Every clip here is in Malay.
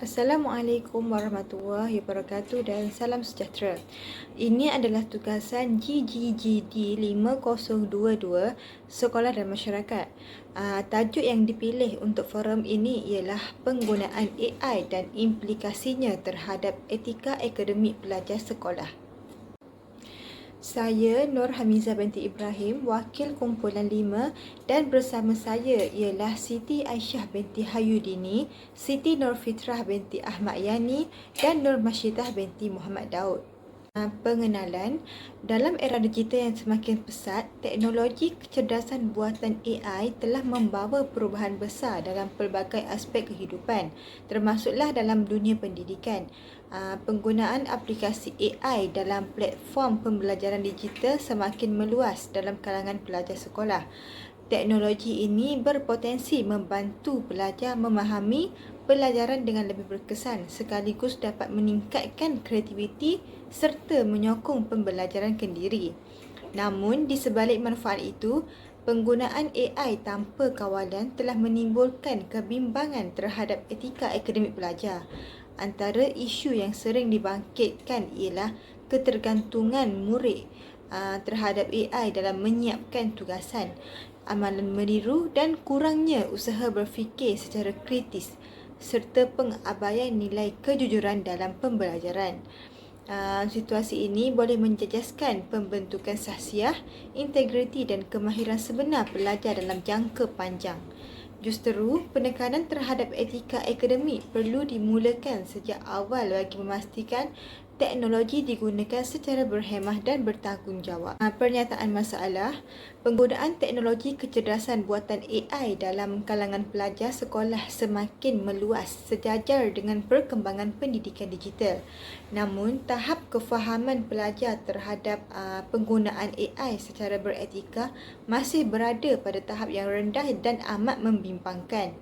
Assalamualaikum warahmatullahi wabarakatuh dan salam sejahtera. Ini adalah tugasan GGGD 5022 Sekolah dan Masyarakat. Uh, tajuk yang dipilih untuk forum ini ialah penggunaan AI dan implikasinya terhadap etika akademik pelajar sekolah. Saya Nur Hamiza binti Ibrahim, wakil kumpulan 5 dan bersama saya ialah Siti Aisyah binti Hayudini, Siti Nur Fitrah binti Ahmad Yani dan Nur Masyidah binti Muhammad Daud. Ah, pengenalan dalam era digital yang semakin pesat, teknologi kecerdasan buatan AI telah membawa perubahan besar dalam pelbagai aspek kehidupan, termasuklah dalam dunia pendidikan. Ah, penggunaan aplikasi AI dalam platform pembelajaran digital semakin meluas dalam kalangan pelajar sekolah. Teknologi ini berpotensi membantu pelajar memahami pelajaran dengan lebih berkesan sekaligus dapat meningkatkan kreativiti serta menyokong pembelajaran kendiri. Namun, di sebalik manfaat itu, penggunaan AI tanpa kawalan telah menimbulkan kebimbangan terhadap etika akademik pelajar. Antara isu yang sering dibangkitkan ialah ketergantungan murid aa, terhadap AI dalam menyiapkan tugasan, amalan meniru dan kurangnya usaha berfikir secara kritis serta pengabaian nilai kejujuran dalam pembelajaran. Uh, situasi ini boleh menjejaskan pembentukan sahsiah, integriti dan kemahiran sebenar pelajar dalam jangka panjang. Justeru, penekanan terhadap etika akademik perlu dimulakan sejak awal bagi memastikan teknologi digunakan secara berhemah dan bertanggungjawab. Ha, pernyataan masalah, penggunaan teknologi kecerdasan buatan AI dalam kalangan pelajar sekolah semakin meluas sejajar dengan perkembangan pendidikan digital. Namun, tahap kefahaman pelajar terhadap uh, penggunaan AI secara beretika masih berada pada tahap yang rendah dan amat membimbangkan.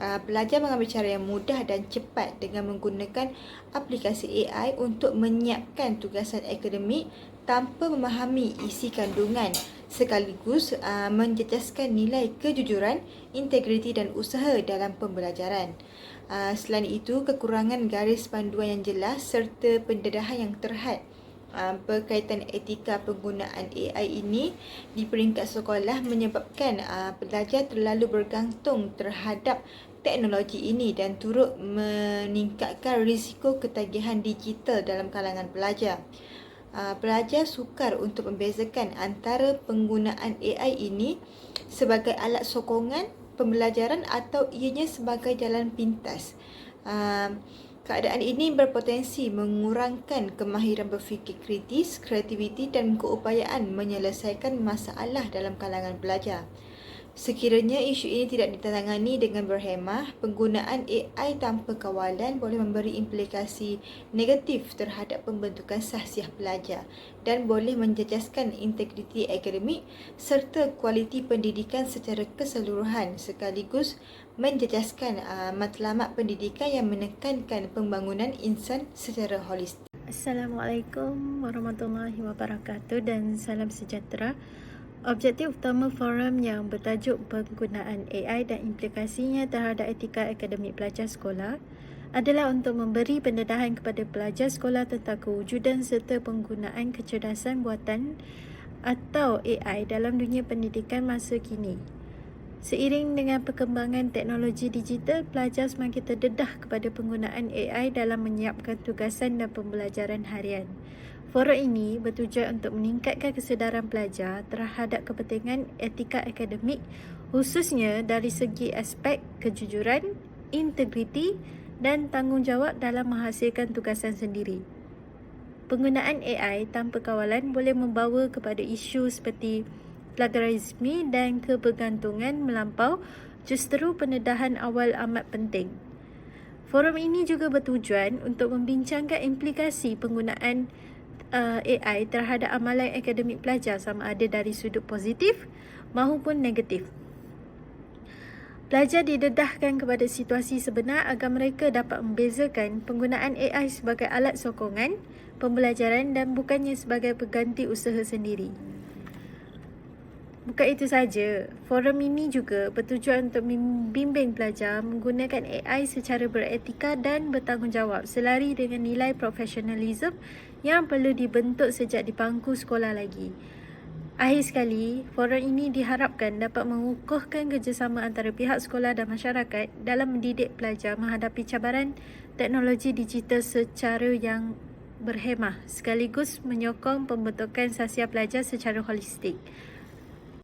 Uh, pelajar mengambil cara yang mudah dan cepat dengan menggunakan aplikasi AI untuk menyiapkan tugasan akademik tanpa memahami isi kandungan sekaligus uh, menjejaskan nilai kejujuran, integriti dan usaha dalam pembelajaran. Uh, selain itu, kekurangan garis panduan yang jelas serta pendedahan yang terhad uh, berkaitan etika penggunaan AI ini di peringkat sekolah menyebabkan uh, pelajar terlalu bergantung terhadap teknologi ini dan turut meningkatkan risiko ketagihan digital dalam kalangan pelajar. Uh, pelajar sukar untuk membezakan antara penggunaan AI ini sebagai alat sokongan pembelajaran atau ianya sebagai jalan pintas. Uh, keadaan ini berpotensi mengurangkan kemahiran berfikir kritis, kreativiti dan keupayaan menyelesaikan masalah dalam kalangan pelajar. Sekiranya isu ini tidak ditangani dengan berhemah, penggunaan AI tanpa kawalan boleh memberi implikasi negatif terhadap pembentukan sahsiah pelajar dan boleh menjejaskan integriti akademik serta kualiti pendidikan secara keseluruhan sekaligus menjejaskan uh, matlamat pendidikan yang menekankan pembangunan insan secara holistik. Assalamualaikum warahmatullahi wabarakatuh dan salam sejahtera. Objektif utama forum yang bertajuk penggunaan AI dan implikasinya terhadap etika akademik pelajar sekolah adalah untuk memberi pendedahan kepada pelajar sekolah tentang kewujudan serta penggunaan kecerdasan buatan atau AI dalam dunia pendidikan masa kini. Seiring dengan perkembangan teknologi digital, pelajar semakin terdedah kepada penggunaan AI dalam menyiapkan tugasan dan pembelajaran harian. Forum ini bertujuan untuk meningkatkan kesedaran pelajar terhadap kepentingan etika akademik khususnya dari segi aspek kejujuran, integriti dan tanggungjawab dalam menghasilkan tugasan sendiri. Penggunaan AI tanpa kawalan boleh membawa kepada isu seperti plagiarisme dan kebergantungan melampau justeru pendedahan awal amat penting. Forum ini juga bertujuan untuk membincangkan implikasi penggunaan uh, AI terhadap amalan akademik pelajar sama ada dari sudut positif maupun negatif. Pelajar didedahkan kepada situasi sebenar agar mereka dapat membezakan penggunaan AI sebagai alat sokongan pembelajaran dan bukannya sebagai pengganti usaha sendiri. Bukan itu saja, forum ini juga bertujuan untuk membimbing pelajar menggunakan AI secara beretika dan bertanggungjawab selari dengan nilai profesionalism yang perlu dibentuk sejak di pangku sekolah lagi. Akhir sekali, forum ini diharapkan dapat mengukuhkan kerjasama antara pihak sekolah dan masyarakat dalam mendidik pelajar menghadapi cabaran teknologi digital secara yang berhemah sekaligus menyokong pembentukan sasiar pelajar secara holistik.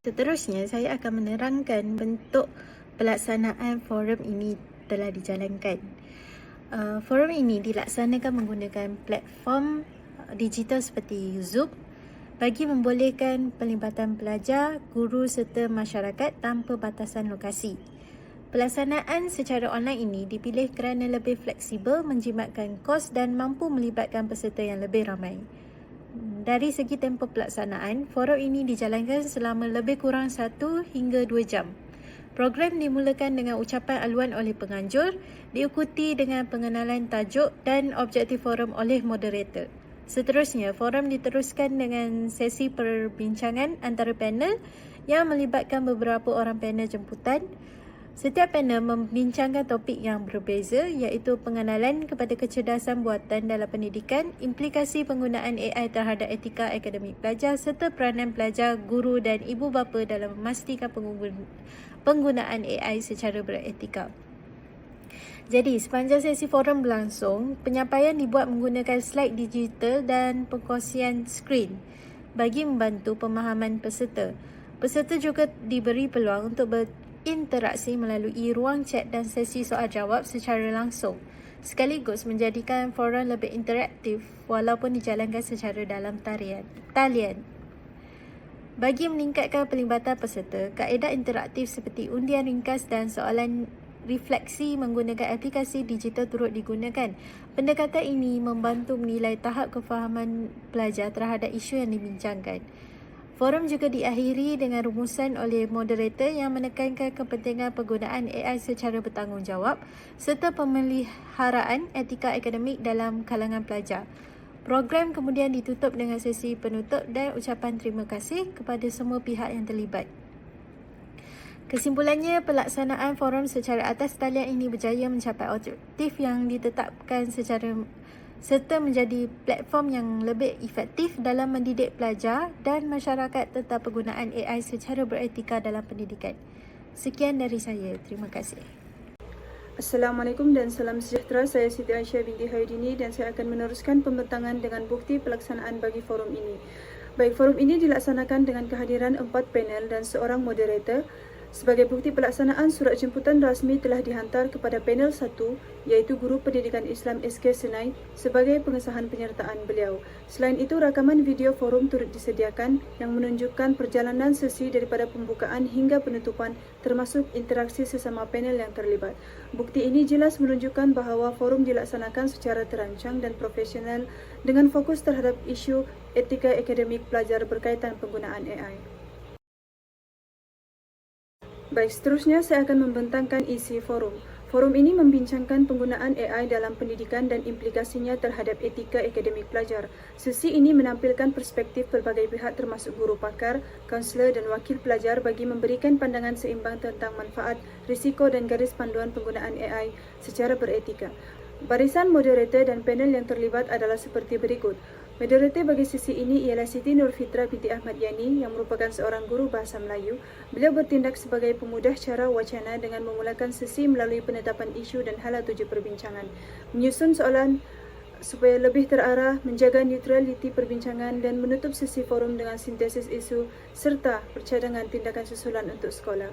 Seterusnya, saya akan menerangkan bentuk pelaksanaan forum ini telah dijalankan. Uh, forum ini dilaksanakan menggunakan platform digital seperti Zoom bagi membolehkan pelibatan pelajar, guru serta masyarakat tanpa batasan lokasi. Pelaksanaan secara online ini dipilih kerana lebih fleksibel, menjimatkan kos dan mampu melibatkan peserta yang lebih ramai. Dari segi tempoh pelaksanaan, forum ini dijalankan selama lebih kurang 1 hingga 2 jam. Program dimulakan dengan ucapan aluan oleh penganjur, diikuti dengan pengenalan tajuk dan objektif forum oleh moderator. Seterusnya, forum diteruskan dengan sesi perbincangan antara panel yang melibatkan beberapa orang panel jemputan, Setiap panel membincangkan topik yang berbeza iaitu pengenalan kepada kecerdasan buatan dalam pendidikan, implikasi penggunaan AI terhadap etika akademik pelajar serta peranan pelajar, guru dan ibu bapa dalam memastikan penggunaan AI secara beretika. Jadi, sepanjang sesi forum berlangsung, penyampaian dibuat menggunakan slide digital dan pengkongsian skrin bagi membantu pemahaman peserta. Peserta juga diberi peluang untuk ber interaksi melalui ruang chat dan sesi soal jawab secara langsung sekaligus menjadikan forum lebih interaktif walaupun dijalankan secara dalam tarian, talian. Bagi meningkatkan pelibatan peserta, kaedah interaktif seperti undian ringkas dan soalan refleksi menggunakan aplikasi digital turut digunakan. Pendekatan ini membantu menilai tahap kefahaman pelajar terhadap isu yang dibincangkan. Forum juga diakhiri dengan rumusan oleh moderator yang menekankan kepentingan penggunaan AI secara bertanggungjawab serta pemeliharaan etika akademik dalam kalangan pelajar. Program kemudian ditutup dengan sesi penutup dan ucapan terima kasih kepada semua pihak yang terlibat. Kesimpulannya, pelaksanaan forum secara atas talian ini berjaya mencapai objektif yang ditetapkan secara serta menjadi platform yang lebih efektif dalam mendidik pelajar dan masyarakat tentang penggunaan AI secara beretika dalam pendidikan. Sekian dari saya. Terima kasih. Assalamualaikum dan salam sejahtera. Saya Siti Aisyah binti Haidini dan saya akan meneruskan pembentangan dengan bukti pelaksanaan bagi forum ini. Baik, forum ini dilaksanakan dengan kehadiran empat panel dan seorang moderator Sebagai bukti pelaksanaan, surat jemputan rasmi telah dihantar kepada panel 1 iaitu Guru Pendidikan Islam SK Senai sebagai pengesahan penyertaan beliau. Selain itu, rakaman video forum turut disediakan yang menunjukkan perjalanan sesi daripada pembukaan hingga penutupan termasuk interaksi sesama panel yang terlibat. Bukti ini jelas menunjukkan bahawa forum dilaksanakan secara terancang dan profesional dengan fokus terhadap isu etika akademik pelajar berkaitan penggunaan AI. Baik, seterusnya saya akan membentangkan isi forum. Forum ini membincangkan penggunaan AI dalam pendidikan dan implikasinya terhadap etika akademik pelajar. Sesi ini menampilkan perspektif pelbagai pihak termasuk guru pakar, kaunselor dan wakil pelajar bagi memberikan pandangan seimbang tentang manfaat, risiko dan garis panduan penggunaan AI secara beretika. Barisan moderator dan panel yang terlibat adalah seperti berikut. Moderator bagi sesi ini ialah Siti Nur Fitra binti Ahmad Yani yang merupakan seorang guru bahasa Melayu. Beliau bertindak sebagai pemudah cara wacana dengan memulakan sesi melalui penetapan isu dan hala tuju perbincangan. Menyusun soalan supaya lebih terarah, menjaga neutraliti perbincangan dan menutup sesi forum dengan sintesis isu serta percadangan tindakan susulan untuk sekolah.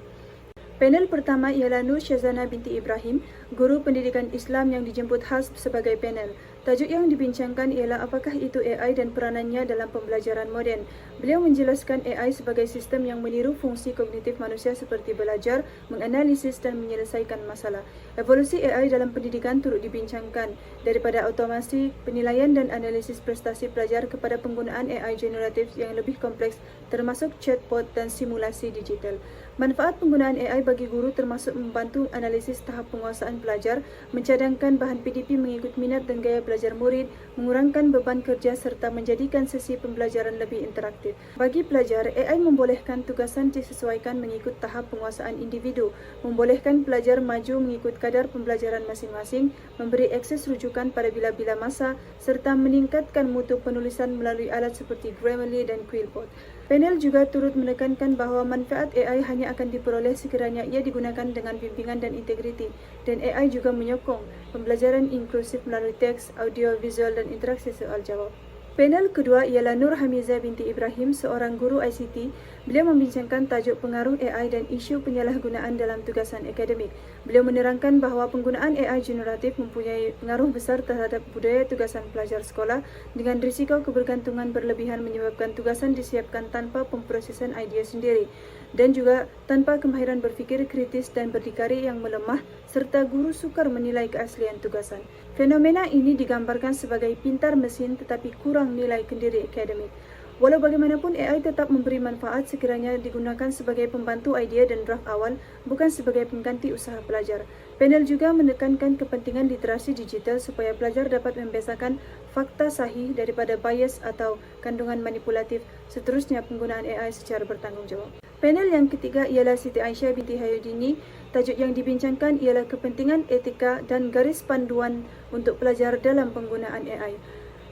Panel pertama ialah Nur Syazana binti Ibrahim, guru pendidikan Islam yang dijemput khas sebagai panel. Tajuk yang dibincangkan ialah apakah itu AI dan peranannya dalam pembelajaran moden. Beliau menjelaskan AI sebagai sistem yang meniru fungsi kognitif manusia seperti belajar, menganalisis dan menyelesaikan masalah. Evolusi AI dalam pendidikan turut dibincangkan daripada automasi, penilaian dan analisis prestasi pelajar kepada penggunaan AI generatif yang lebih kompleks termasuk chatbot dan simulasi digital. Manfaat penggunaan AI bagi guru termasuk membantu analisis tahap penguasaan pelajar, mencadangkan bahan PDP mengikut minat dan gaya belajar pelajar murid, mengurangkan beban kerja serta menjadikan sesi pembelajaran lebih interaktif. Bagi pelajar, AI membolehkan tugasan disesuaikan mengikut tahap penguasaan individu, membolehkan pelajar maju mengikut kadar pembelajaran masing-masing, memberi akses rujukan pada bila-bila masa serta meningkatkan mutu penulisan melalui alat seperti Grammarly dan Quillbot. Panel juga turut menekankan bahawa manfaat AI hanya akan diperoleh sekiranya ia digunakan dengan bimbingan dan integriti dan AI juga menyokong pembelajaran inklusif melalui teks, audio, visual dan interaksi soal jawab. Panel kedua ialah Nur Hamizah binti Ibrahim, seorang guru ICT. Beliau membincangkan tajuk pengaruh AI dan isu penyalahgunaan dalam tugasan akademik. Beliau menerangkan bahawa penggunaan AI generatif mempunyai pengaruh besar terhadap budaya tugasan pelajar sekolah dengan risiko kebergantungan berlebihan menyebabkan tugasan disiapkan tanpa pemprosesan idea sendiri dan juga tanpa kemahiran berfikir kritis dan berdikari yang melemah serta guru sukar menilai keaslian tugasan. Fenomena ini digambarkan sebagai pintar mesin tetapi kurang nilai kendiri akademik. Walau bagaimanapun AI tetap memberi manfaat sekiranya digunakan sebagai pembantu idea dan draft awal bukan sebagai pengganti usaha pelajar. Panel juga menekankan kepentingan literasi digital supaya pelajar dapat membezakan fakta sahih daripada bias atau kandungan manipulatif seterusnya penggunaan AI secara bertanggungjawab. Panel yang ketiga ialah Siti Aisyah binti Hayudini. Tajuk yang dibincangkan ialah kepentingan etika dan garis panduan untuk pelajar dalam penggunaan AI.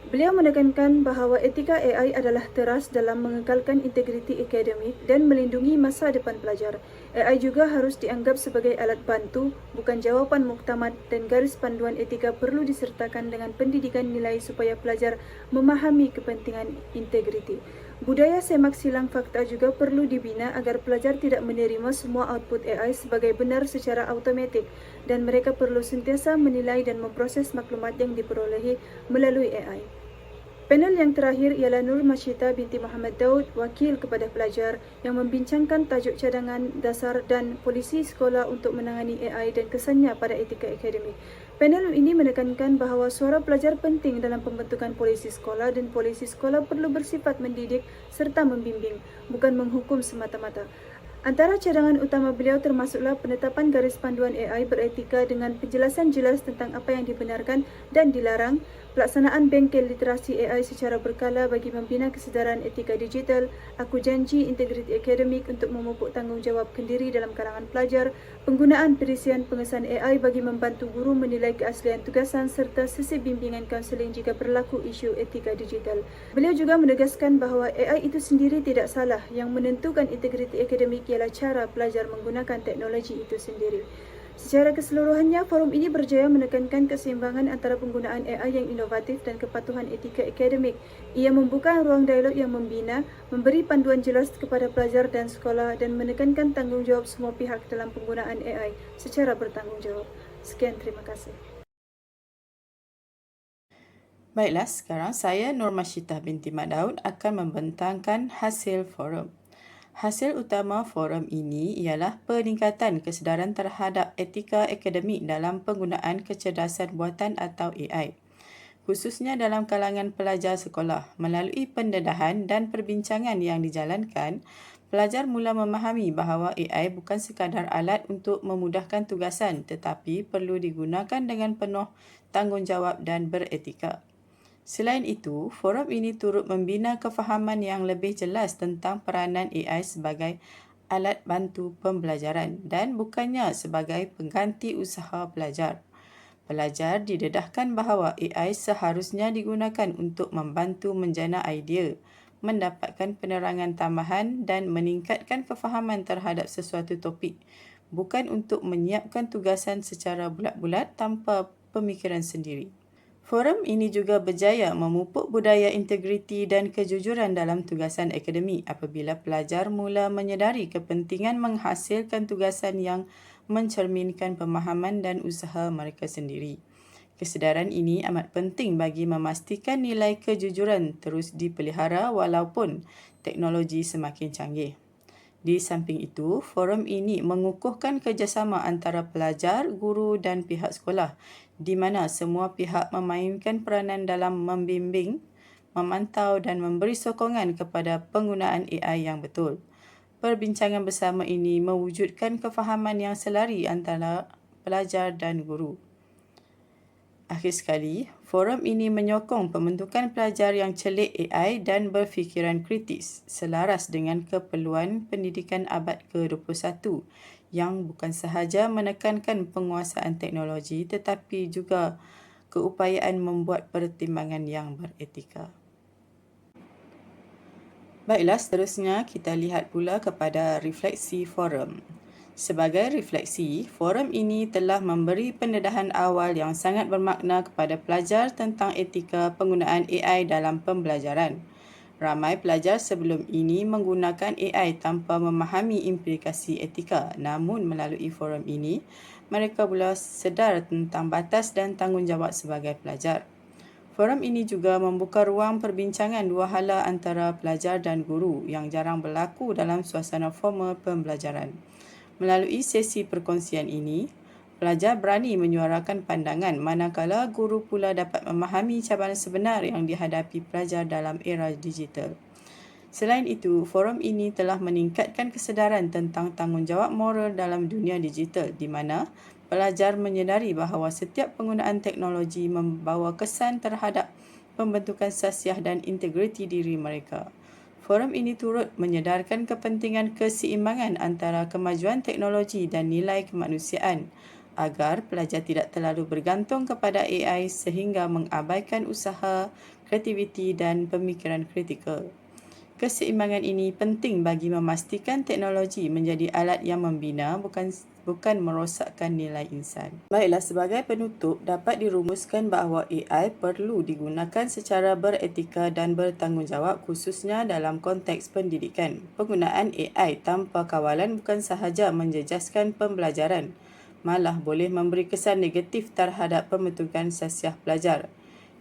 Beliau menekankan bahawa etika AI adalah teras dalam mengekalkan integriti akademik dan melindungi masa depan pelajar. AI juga harus dianggap sebagai alat bantu, bukan jawapan muktamad dan garis panduan etika perlu disertakan dengan pendidikan nilai supaya pelajar memahami kepentingan integriti. Budaya semak silang fakta juga perlu dibina agar pelajar tidak menerima semua output AI sebagai benar secara automatik dan mereka perlu sentiasa menilai dan memproses maklumat yang diperolehi melalui AI. Panel yang terakhir ialah Nur Masyita binti Muhammad Daud, wakil kepada pelajar yang membincangkan tajuk cadangan dasar dan polisi sekolah untuk menangani AI dan kesannya pada etika akademik. Panel ini menekankan bahawa suara pelajar penting dalam pembentukan polisi sekolah dan polisi sekolah perlu bersifat mendidik serta membimbing, bukan menghukum semata-mata. Antara cadangan utama beliau termasuklah penetapan garis panduan AI beretika dengan penjelasan jelas tentang apa yang dibenarkan dan dilarang, pelaksanaan bengkel literasi AI secara berkala bagi membina kesedaran etika digital, aku janji integriti akademik untuk memupuk tanggungjawab kendiri dalam kalangan pelajar, penggunaan perisian pengesan AI bagi membantu guru menilai keaslian tugasan serta sesi bimbingan kaunseling jika berlaku isu etika digital. Beliau juga menegaskan bahawa AI itu sendiri tidak salah yang menentukan integriti akademik ialah cara pelajar menggunakan teknologi itu sendiri. Secara keseluruhannya, forum ini berjaya menekankan keseimbangan antara penggunaan AI yang inovatif dan kepatuhan etika akademik. Ia membuka ruang dialog yang membina, memberi panduan jelas kepada pelajar dan sekolah dan menekankan tanggungjawab semua pihak dalam penggunaan AI secara bertanggungjawab. Sekian, terima kasih. Baiklah, sekarang saya Nur Masyitah binti Mat Daud akan membentangkan hasil forum. Hasil utama forum ini ialah peningkatan kesedaran terhadap etika akademik dalam penggunaan kecerdasan buatan atau AI khususnya dalam kalangan pelajar sekolah. Melalui pendedahan dan perbincangan yang dijalankan, pelajar mula memahami bahawa AI bukan sekadar alat untuk memudahkan tugasan tetapi perlu digunakan dengan penuh tanggungjawab dan beretika. Selain itu, forum ini turut membina kefahaman yang lebih jelas tentang peranan AI sebagai alat bantu pembelajaran dan bukannya sebagai pengganti usaha pelajar. Pelajar didedahkan bahawa AI seharusnya digunakan untuk membantu menjana idea, mendapatkan penerangan tambahan dan meningkatkan kefahaman terhadap sesuatu topik, bukan untuk menyiapkan tugasan secara bulat-bulat tanpa pemikiran sendiri. Forum ini juga berjaya memupuk budaya integriti dan kejujuran dalam tugasan akademik apabila pelajar mula menyedari kepentingan menghasilkan tugasan yang mencerminkan pemahaman dan usaha mereka sendiri. Kesedaran ini amat penting bagi memastikan nilai kejujuran terus dipelihara walaupun teknologi semakin canggih. Di samping itu, forum ini mengukuhkan kerjasama antara pelajar, guru dan pihak sekolah di mana semua pihak memainkan peranan dalam membimbing, memantau dan memberi sokongan kepada penggunaan AI yang betul. Perbincangan bersama ini mewujudkan kefahaman yang selari antara pelajar dan guru. Akhir sekali, Forum ini menyokong pembentukan pelajar yang celik AI dan berfikiran kritis selaras dengan keperluan pendidikan abad ke-21 yang bukan sahaja menekankan penguasaan teknologi tetapi juga keupayaan membuat pertimbangan yang beretika. Baiklah, seterusnya kita lihat pula kepada refleksi forum. Sebagai refleksi, forum ini telah memberi pendedahan awal yang sangat bermakna kepada pelajar tentang etika penggunaan AI dalam pembelajaran. Ramai pelajar sebelum ini menggunakan AI tanpa memahami implikasi etika. Namun melalui forum ini, mereka pula sedar tentang batas dan tanggungjawab sebagai pelajar. Forum ini juga membuka ruang perbincangan dua hala antara pelajar dan guru yang jarang berlaku dalam suasana formal pembelajaran. Melalui sesi perkongsian ini, pelajar berani menyuarakan pandangan manakala guru pula dapat memahami cabaran sebenar yang dihadapi pelajar dalam era digital. Selain itu, forum ini telah meningkatkan kesedaran tentang tanggungjawab moral dalam dunia digital di mana pelajar menyedari bahawa setiap penggunaan teknologi membawa kesan terhadap pembentukan sasiah dan integriti diri mereka. Forum ini turut menyedarkan kepentingan keseimbangan antara kemajuan teknologi dan nilai kemanusiaan agar pelajar tidak terlalu bergantung kepada AI sehingga mengabaikan usaha, kreativiti dan pemikiran kritikal. Keseimbangan ini penting bagi memastikan teknologi menjadi alat yang membina bukan bukan merosakkan nilai insan. Baiklah, sebagai penutup, dapat dirumuskan bahawa AI perlu digunakan secara beretika dan bertanggungjawab khususnya dalam konteks pendidikan. Penggunaan AI tanpa kawalan bukan sahaja menjejaskan pembelajaran, malah boleh memberi kesan negatif terhadap pembentukan sasiah pelajar.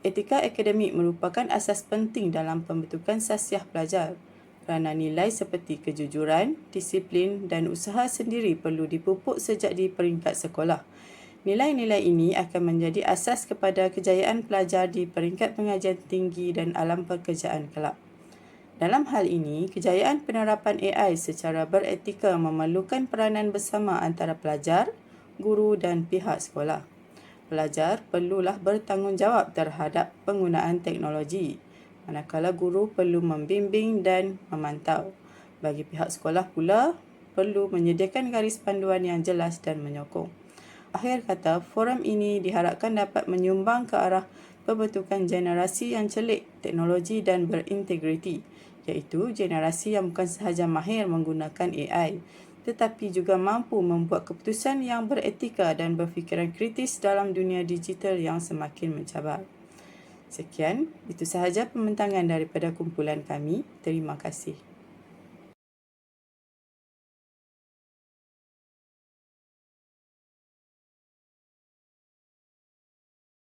Etika akademik merupakan asas penting dalam pembentukan sasiah pelajar kerana nilai seperti kejujuran, disiplin dan usaha sendiri perlu dipupuk sejak di peringkat sekolah. Nilai-nilai ini akan menjadi asas kepada kejayaan pelajar di peringkat pengajian tinggi dan alam pekerjaan kelak. Dalam hal ini, kejayaan penerapan AI secara beretika memerlukan peranan bersama antara pelajar, guru dan pihak sekolah. Pelajar perlulah bertanggungjawab terhadap penggunaan teknologi manakala guru perlu membimbing dan memantau. Bagi pihak sekolah pula, perlu menyediakan garis panduan yang jelas dan menyokong. Akhir kata, forum ini diharapkan dapat menyumbang ke arah pembentukan generasi yang celik, teknologi dan berintegriti, iaitu generasi yang bukan sahaja mahir menggunakan AI, tetapi juga mampu membuat keputusan yang beretika dan berfikiran kritis dalam dunia digital yang semakin mencabar. Sekian, itu sahaja pembentangan daripada kumpulan kami. Terima kasih.